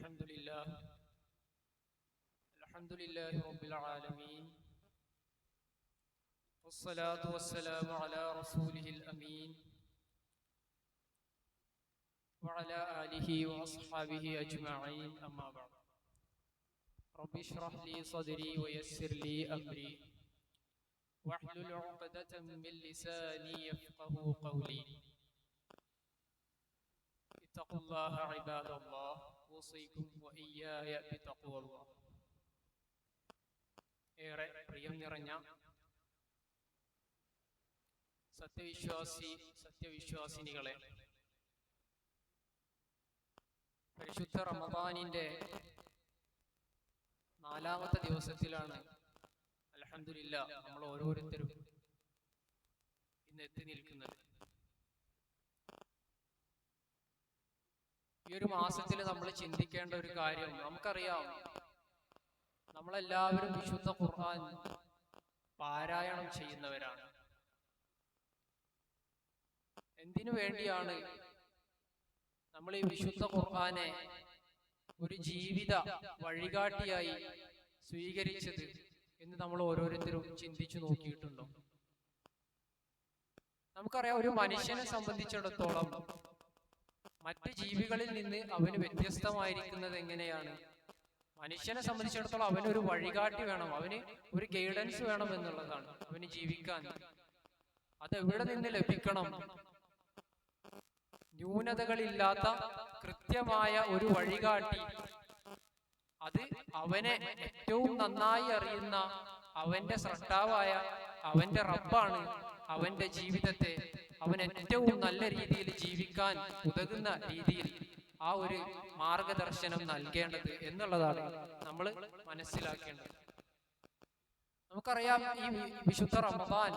الحمد لله. الحمد لله رب العالمين. والصلاة والسلام على رسوله الأمين. وعلى آله وأصحابه أجمعين أما بعد. رب اشرح لي صدري ويسر لي أمري. واحلل عقدة من لساني يفقه قولي. اتقوا الله عباد الله. اوصيكم واياي بتقوى الله ഏറെ പ്രിയം നിറഞ്ഞ സത്യവിശ്വാസി സത്യവിശ്വാസിനികളെ പരിശുദ്ധ റമദാനിന്റെ നാലാമത്തെ ദിവസത്തിലാണ് അലഹമില്ല നമ്മൾ ഓരോരുത്തരും ഇന്ന് എത്തി നിൽക്കുന്നത് ഈ ഒരു മാസത്തിൽ നമ്മൾ ചിന്തിക്കേണ്ട ഒരു കാര്യം നമുക്കറിയാം. നമ്മളെല്ലാവരും വിശുദ്ധ ഖുർആൻ പാരായണം ചെയ്യുന്നവരാണ്. എന്തിനു വേണ്ടിയാണ് നമ്മൾ ഈ വിശുദ്ധ ഖുർആനെ ഒരു ജീവിത വഴികാട്ടിയായി സ്വീകരിച്ചത് എന്ന് നമ്മൾ ഓരോരുത്തരും ചിന്തിച്ചു നോക്കിയിട്ടുണ്ടോ? നമുക്കറിയാം ഒരു മനുഷ്യനെ സംബന്ധിച്ചിടത്തോളം മറ്റ് ജീവികളിൽ നിന്ന് അവന് വ്യത്യസ്തമായിരിക്കുന്നത് എങ്ങനെയാണ്? മനുഷ്യനെ സംബന്ധിച്ചിടത്തോളം അവന് ഒരു വഴികാട്ടി വേണം. അവന് ഒരു ഗൈഡൻസ് വേണം എന്നുള്ളതാണ്. അവന് ജീവിക്കാൻ. അത് എവിടെ നിന്ന് ലഭിക്കണം? ന്യൂനതകളില്ലാത്ത കൃത്യമായ ഒരു വഴികാട്ടി. അത് അവനെ ഏറ്റവും നന്നായി അറിയുന്ന അവന്റെ സ്രഷ്ടാവായ അവന്റെ റബ്ബാണ് അവന്റെ ജീവിതത്തെ അവൻ ഏറ്റവും നല്ല രീതിയിൽ ജീവിക്കാൻ ഉതകുന്ന രീതിയിൽ ആ ഒരു മാർഗദർശനം നൽകേണ്ടത് എന്നുള്ളതാണ് നമ്മൾ മനസ്സിലാക്കേണ്ടത്. നമുക്കറിയാം ഈ വിശുദ്ധ റമദാൻ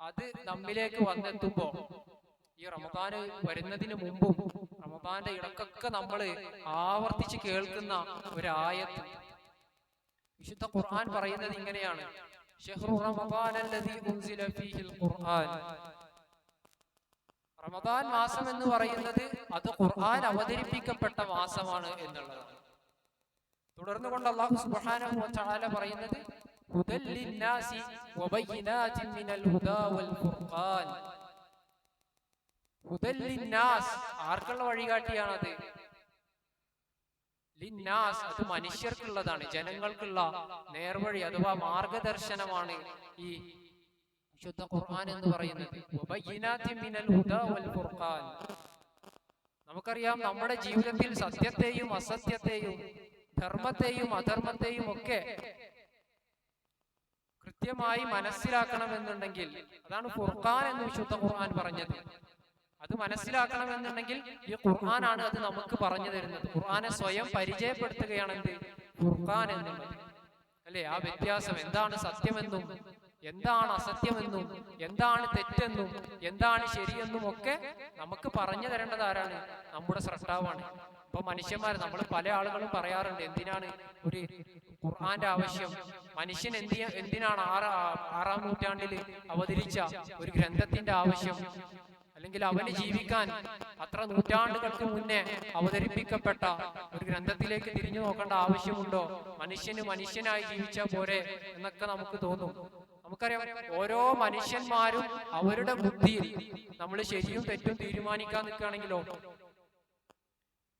അത് നമ്മിലേക്ക് വന്നെത്തുമ്പോൾ ഈ റമദാന് വരുന്നതിന് മുമ്പും റമദാന്റെ ഇടക്കൊക്കെ നമ്മൾ ആവർത്തിച്ച് കേൾക്കുന്ന ഒരായത്ത്. വിശുദ്ധ ഖുർആൻ പറയുന്നത് ഇങ്ങനെയാണ്. ഖുർആൻ. റമദാൻ മാസം എന്ന് പറയുന്നത് അത് ഖുർആൻ അവതരിപ്പിക്കപ്പെട്ട മാസമാണ് എന്നുള്ളതാണ് തുടർന്നു കൊണ്ട് അള്ളാഹു സുബ്ഹാനഹു വ തആല പറയുന്നത് ഹുദൽ മിനൽ ഹുദാ വൽ ഖുർആൻ ഹുദൽ ആർക്കുള്ള വഴികാട്ടിയാണത്? ലിന്നാസ് അത് മനുഷ്യർക്കുള്ളതാണ് ജനങ്ങൾക്കുള്ള നേർവഴി അഥവാ മാർഗദർശനമാണ് ഈ വിശുദ്ധ ഖുർആൻ എന്ന് പറയുന്നത്. നമുക്കറിയാം നമ്മുടെ ജീവിതത്തിൽ സത്യത്തെയും അസത്യത്തെയും ധർമ്മത്തെയും അധർമ്മത്തെയും ഒക്കെ കൃത്യമായി മനസ്സിലാക്കണമെന്നുണ്ടെങ്കിൽ അതാണ് ഖുർആൻ എന്ന് വിശുദ്ധ ഖുർആൻ പറഞ്ഞത്. അത് മനസ്സിലാക്കണമെന്നുണ്ടെങ്കിൽ ഈ ഖുർആനാണ് അത് നമുക്ക് പറഞ്ഞു തരുന്നത്. ഖുർആനെ സ്വയം പരിചയപ്പെടുത്തുകയാണ് ഖുർആൻ എന്നുള്ളത്. അല്ലെ? ആ വ്യത്യാസം എന്താണ് സത്യമെന്നും എന്താണ് അസത്യമെന്നും എന്താണ് തെറ്റെന്നും എന്താണ് ശരിയെന്നും ഒക്കെ നമുക്ക് പറഞ്ഞു തരേണ്ടത് ആരാണ്? നമ്മുടെ സ്രഷ്ടാവാണ് ഇപ്പൊ മനുഷ്യന്മാർ നമ്മൾ പല ആളുകളും പറയാറുണ്ട് എന്തിനാണ് ഒരു ഖുർആന്റെ ആവശ്യം? മനുഷ്യൻ എന്തി എന്തിനാണ് ആറാ ആറാം നൂറ്റാണ്ടിൽ അവതരിച്ച ഒരു ഗ്രന്ഥത്തിന്റെ ആവശ്യം? അല്ലെങ്കിൽ അവന് ജീവിക്കാൻ അത്ര നൂറ്റാണ്ടുകൾക്ക് മുന്നേ അവതരിപ്പിക്കപ്പെട്ട ഒരു ഗ്രന്ഥത്തിലേക്ക് തിരിഞ്ഞു നോക്കേണ്ട ആവശ്യമുണ്ടോ? മനുഷ്യന് മനുഷ്യനായി ജീവിച്ച പോരെ എന്നൊക്കെ നമുക്ക് തോന്നും. നമുക്കറിയാം ഓരോ മനുഷ്യന്മാരും അവരുടെ ബുദ്ധിയിൽ നമ്മൾ ശരിയും തെറ്റും തീരുമാനിക്കാൻ നിൽക്കുകയാണെങ്കിലോ?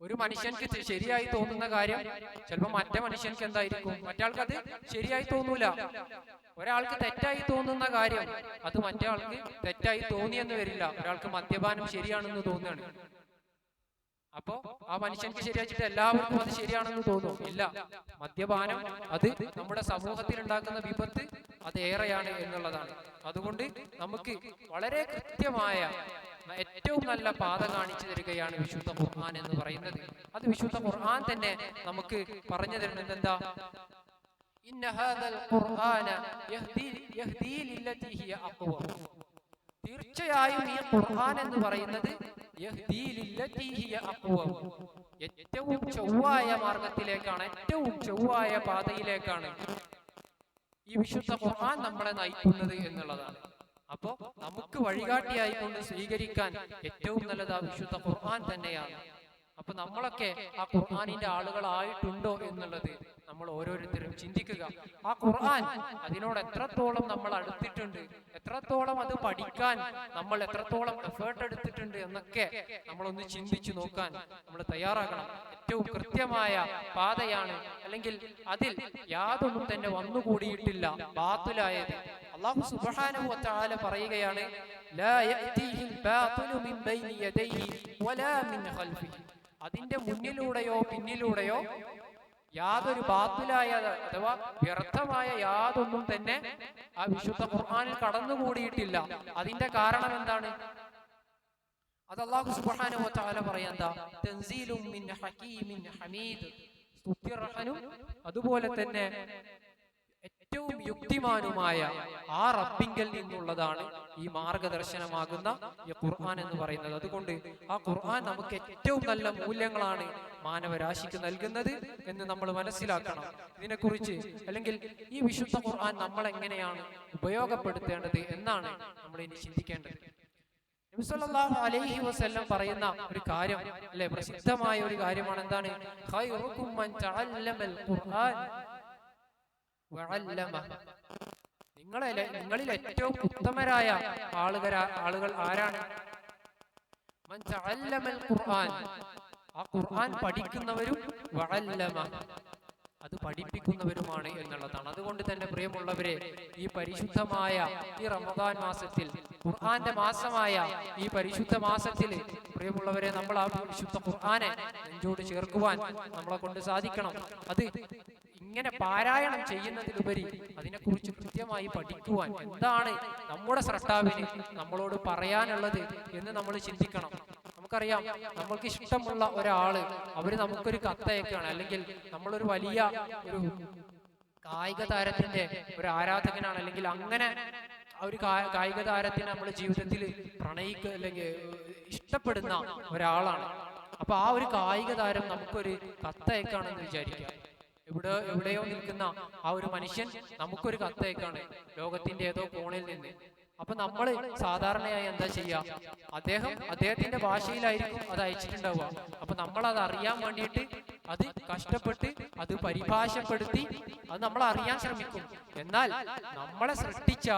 ഒരു മനുഷ്യൻക്ക് ശരിയായി തോന്നുന്ന കാര്യം ചിലപ്പോൾ മറ്റേ മനുഷ്യൻക്ക് എന്തായിരിക്കും? മറ്റാൾക്ക് അത് ശരിയായി തോന്നൂല. ഒരാൾക്ക് തെറ്റായി തോന്നുന്ന കാര്യം അത് മറ്റേ ആൾക്ക് തെറ്റായി തോന്നിയെന്ന് വരില്ല. ഒരാൾക്ക് മദ്യപാനം ശരിയാണെന്ന് തോന്നുകയാണ്. അപ്പോ ആ മനുഷ്യൻക്ക് ശരിയാച്ചിട്ട് എല്ലാവർക്കും അത് ശരിയാണെന്ന് തോന്നും. ഇല്ല. മദ്യപാനം അത് നമ്മുടെ സമൂഹത്തിൽ ഉണ്ടാക്കുന്ന വിപത്ത് അത് ഏറെയാണ് എന്നുള്ളതാണ്. അതുകൊണ്ട് നമുക്ക് വളരെ കൃത്യമായ ഏറ്റവും നല്ല പാത കാണിച്ചു തരികയാണ് വിശുദ്ധ ഖുർആൻ എന്ന് പറയുന്നത്. അത് വിശുദ്ധ ഖുർആൻ തന്നെ നമുക്ക് പറഞ്ഞു തരുന്നത് എന്താ? തീർച്ചയായും ഈ ഖുർആൻ എന്ന് പറയുന്നത്. ഏറ്റവും ചൊവ്വായ മാർഗത്തിലേക്കാണ് ഏറ്റവും ചൊവ്വായ പാതയിലേക്കാണ്. ഈ വിശുദ്ധ ഖുർആൻ നമ്മളെ നയിക്കുന്നത് എന്നുള്ളതാണ്. അപ്പോ നമുക്ക് വഴികാട്ടിയായി കൊണ്ട് സ്വീകരിക്കാൻ ഏറ്റവും നല്ലത് ആ വിശുദ്ധ ഖുർആൻ തന്നെയാണ്. അപ്പൊ നമ്മളൊക്കെ ആ ഖുർആാനിന്റെ ആളുകളായിട്ടുണ്ടോ എന്നുള്ളത് നമ്മൾ ഓരോരുത്തരും ചിന്തിക്കുക ആ ഖുർആൻ അതിനോട് എത്രത്തോളം നമ്മൾ അടുത്തിട്ടുണ്ട് എത്രത്തോളം അത് പഠിക്കാൻ നമ്മൾ എത്രത്തോളം എഫേർട്ട് എടുത്തിട്ടുണ്ട് എന്നൊക്കെ നമ്മളൊന്ന് ചിന്തിച്ചു നോക്കാൻ നമ്മൾ തയ്യാറാകണം. ഏറ്റവും കൃത്യമായ പാതയാണ് അല്ലെങ്കിൽ അതിൽ യാതൊന്നും തന്നെ വന്നുകൂടിയിട്ടില്ല ബാത്തുലായത്. അള്ളാഹു സുബ്ഹാനഹു വതആല പറയുകയാണ് ലാ മിൻ ബൈനി വലാ മിൻ ഖൽഫിഹി. അതിന്റെ മുന്നിലൂടെയോ പിന്നിലൂടെയോ യാതൊരു ബാത്തിലായ അഥവാ വ്യർത്ഥമായ യാതൊന്നും തന്നെ ആ വിശുദ്ധ ഖുർആാനിൽ കടന്നുകൂടിയിട്ടില്ല. അതിന്റെ കാരണം എന്താണ്? അത് അള്ളാഹു സുബ്ഹാനഹു വതആല പറയാ എന്താ? തൻസീലും ഹകീമിൻ ഹമീദ്. അതുപോലെ തന്നെ ഏറ്റവും യുക്തിമാനുമായ ആ റബ്ബിങ്കൽ നിന്നുള്ളതാണ് ഈ മാർഗദർശനമാകുന്ന ഈ ഖുർആൻ എന്ന് പറയുന്നത്. അതുകൊണ്ട് ആ ഖുർആൻ നമുക്ക് ഏറ്റവും നല്ല മൂല്യങ്ങളാണ് മാനവരാശിക്ക് നൽകുന്നത് എന്ന് നമ്മൾ മനസ്സിലാക്കണം. ഇതിനെക്കുറിച്ച് അല്ലെങ്കിൽ ഈ വിശുദ്ധ ഖുർആൻ നമ്മൾ എങ്ങനെയാണ് ഉപയോഗപ്പെടുത്തേണ്ടത് എന്നാണ് നമ്മൾ ഇനി ചിന്തിക്കേണ്ടത്. അലൈഹി വസല്ലം പറയുന്ന ഒരു കാര്യം അല്ലെ? പ്രസിദ്ധമായ ഒരു കാര്യമാണ് എന്താണ് ഖൈറുക്കും മൻ തഅല്ലമൽ ഖുർആൻ വഅല്ലമ നിങ്ങളെ നിങ്ങളിൽ ഏറ്റവും ഉത്തമരായ ആളുകൾ ആളുകൾ ആരാണ്? ഖുർആൻ. ആ ഖുർആൻ പഠിക്കുന്നവരും അത് പഠിപ്പിക്കുന്നവരുമാണ് എന്നുള്ളതാണ്. അതുകൊണ്ട് തന്നെ പ്രിയമുള്ളവരെ ഈ പരിശുദ്ധമായ ഈ റമദാൻ മാസത്തിൽ ഖുർആന്റെ മാസമായ ഈ പരിശുദ്ധ മാസത്തിൽ പ്രിയമുള്ളവരെ നമ്മൾ ആ പരിശുദ്ധ ഖുർആനെ നെഞ്ചോട് ചേർക്കുവാൻ നമ്മളെ കൊണ്ട് സാധിക്കണം. അത് ഇങ്ങനെ പാരായണം ചെയ്യുന്നതിലുപരി അതിനെക്കുറിച്ച് കൃത്യമായി പഠിക്കുവാൻ എന്താണ് നമ്മുടെ സ്രഷ്ടാവിന് നമ്മളോട് പറയാനുള്ളത് എന്ന് നമ്മൾ ചിന്തിക്കണം. നമുക്കറിയാം നമ്മൾക്ക് ഇഷ്ടമുള്ള ഒരാൾ അവർ നമുക്കൊരു കത്തയക്കാണ്. അല്ലെങ്കിൽ നമ്മളൊരു വലിയ ഒരു കായിക താരത്തിന്റെ ഒരു ആരാധകനാണ്. അല്ലെങ്കിൽ അങ്ങനെ ഒരു കായിക താരത്തിന് നമ്മുടെ ജീവിതത്തിൽ പ്രണയിക്കുക അല്ലെങ്കിൽ ഇഷ്ടപ്പെടുന്ന ഒരാളാണ്. അപ്പൊ ആ ഒരു കായിക താരം നമുക്കൊരു കത്തയക്കാണെന്ന് വിചാരിക്കുക എവിടെ എവിടെയോ നിൽക്കുന്ന ആ ഒരു മനുഷ്യൻ നമുക്കൊരു കത്തയക്കാണ് ലോകത്തിന്റെ ഏതോ കോണിൽ നിന്ന്. അപ്പൊ നമ്മൾ സാധാരണയായി എന്താ ചെയ്യാ? അദ്ദേഹം അദ്ദേഹത്തിന്റെ ഭാഷയിലായിരിക്കും അത് അയച്ചിട്ടുണ്ടാവുക. അപ്പൊ നമ്മൾ അത് അറിയാൻ വേണ്ടിയിട്ട് അത് കഷ്ടപ്പെട്ട് അത് പരിഭാഷപ്പെടുത്തി അത് നമ്മൾ അറിയാൻ ശ്രമിക്കും. എന്നാൽ നമ്മളെ സൃഷ്ടിച്ച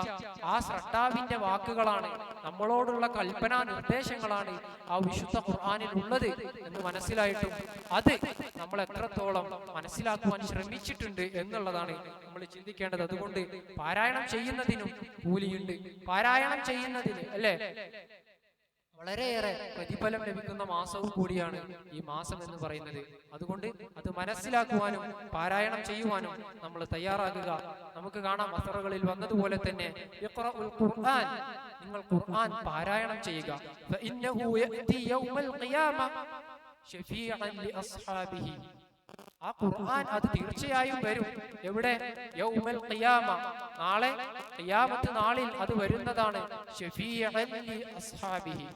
ആ സൃഷ്ടാവിന്റെ വാക്കുകളാണ് നമ്മളോടുള്ള കൽപ്പനാ നിർദ്ദേശങ്ങളാണ് ആ വിശുദ്ധ ഖുർആാനിൽ ഉള്ളത് എന്ന് മനസ്സിലായിട്ടും അത് നമ്മൾ എത്രത്തോളം മനസ്സിലാക്കുവാൻ ശ്രമിച്ചിട്ടുണ്ട് എന്നുള്ളതാണ് നമ്മൾ ചിന്തിക്കേണ്ടത്. അതുകൊണ്ട് പാരായണം ചെയ്യുന്നതിനും കൂലിയുണ്ട്. പാരായണം ചെയ്യുന്നതിന് അല്ലേ? വളരെയേറെ പ്രതിഫലം ലഭിക്കുന്ന മാസവും കൂടിയാണ് ഈ മാസം എന്ന് പറയുന്നത്. അതുകൊണ്ട് അത് മനസ്സിലാക്കുവാനും പാരായണം ചെയ്യുവാനും നമ്മൾ തയ്യാറാകുക. നമുക്ക് കാണാം വസറുകളിൽ വന്നതുപോലെ തന്നെ ഖുർആൻ. നിങ്ങൾ ഖുർആൻ പാരായണം ചെയ്യുക. ആ ഖുർആൻ അത് തീർച്ചയായും വരും. എവിടെ? യൗമൽ ഖിയാമ. നാളെ ഖിയാമത്ത് നാളിൽ അത് വരുന്നതാണ്. ഷഫീഅൻ ലി അസ്ഹാബിഹി.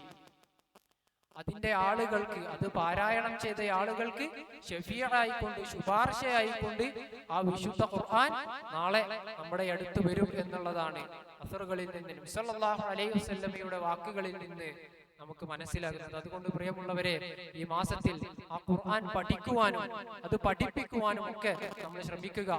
അതിന്റെ ആളുകൾക്ക് അത് പാരായണം ചെയ്ത ആളുകൾക്ക് ഷെഫിയറായിക്കൊണ്ട് ശുപാർശയായിക്കൊണ്ട് ആ വിശുദ്ധ ഖുർആൻ നാളെ നമ്മുടെ അടുത്ത് വരും എന്നുള്ളതാണ്. അസറുകളിൽ നിന്ന് നബി സല്ലല്ലാഹു അലൈഹി വസല്ലമയുടെ വാക്കുകളിൽ നിന്ന് നമുക്ക് മനസ്സിലാകുന്നത്. അതുകൊണ്ട് പ്രിയമുള്ളവരെ ഈ മാസത്തിൽ ആ ഖുർആൻ പഠിക്കുവാനും അത് പഠിപ്പിക്കുവാനും ഒക്കെ നമ്മൾ ശ്രമിക്കുക.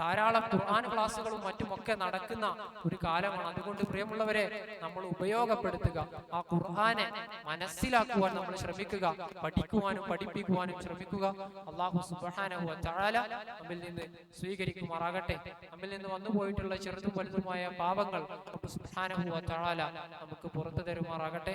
ധാരാളം ഖുർആൻ ക്ലാസ്സുകളും മറ്റുമൊക്കെ നടക്കുന്ന ഒരു കാലമാണ്. അതുകൊണ്ട് പ്രിയമുള്ളവരെ നമ്മൾ ഉപയോഗപ്പെടുത്തുക. ആ ഖുർആനെ മനസ്സിലാക്കുവാൻ നമ്മൾ ശ്രമിക്കുക. പഠിക്കുവാനും പഠിപ്പിക്കുവാനും ശ്രമിക്കുക. അള്ളാഹു സുബ്ഹാനഹു താഴാല നമ്മിൽ നിന്ന് സ്വീകരിക്കുമാറാകട്ടെ. നമ്മിൽ നിന്ന് വന്നു പോയിട്ടുള്ള ചെറുതും വലുതുമായ പാപങ്ങൾ റബ്ബ് താഴാല നമുക്ക് പുറത്തു തരുമാറാകട്ടെ.